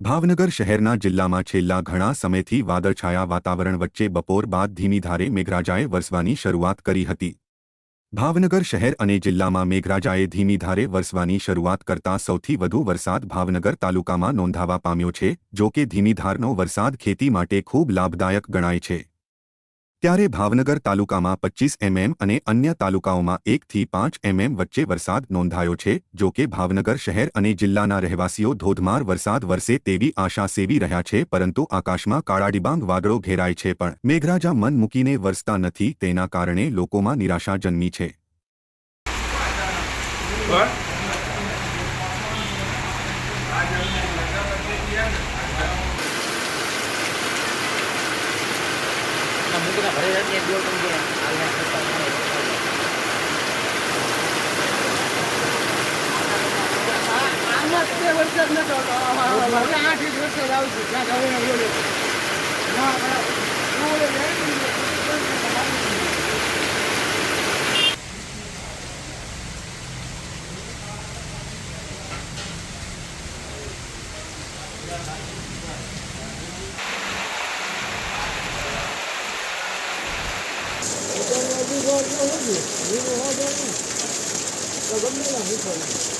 ભાવનગર શહેરના જિલ્લામાં છેલ્લા ઘણા સમયથી વાદળછાયા વાતાવરણ વચ્ચે બપોર બાદ ધીમી ધારે મેઘરાજાએ વરસવાની શરૂઆત કરી હતી. ભાવનગર શહેર અને જિલ્લામાં મેઘરાજાએ ધીમી ધારે વરસવાની શરૂઆત કરતા સૌથી વધુ વરસાદ ભાવનગર તાલુકામાં નોંધાવા પામ્યો છે, જો કે ધીમી ધારનો વરસાદ ખેતી માટે ખૂબ લાભદાયક ગણાય છે. ત્યારે ભાવનગર તાલુકામાં પચ્ચીસ એમએમ અને અન્ય તાલુકાઓમાં એકથી પાંચ એમએમ વચ્ચે વરસાદ નોંધાયો છે, જો કે ભાવનગર શહેર અને જિલ્લાના રહેવાસીઓ ધોધમાર વરસાદ વરસે તેવી આશા સેવી રહ્યા છે, પરંતુ આકાશમાં કાળાડિબાંગ વાદળો ઘેરાય છે પણ મેઘરાજા મન મૂકીને વરસતા નથી, તેના કારણે લોકોમાં નિરાશા જન્મી છે. મૂકીને ભરે જતી એક દિવસ તમે હાલના રસ્તા ઉપર આમાં તે વરસાદ નતો આવતો. હવે આઠ ઇંચ વરસાદ આવશે ક્યાંક હવે ને બોલે ના બરાબર. ગમે ના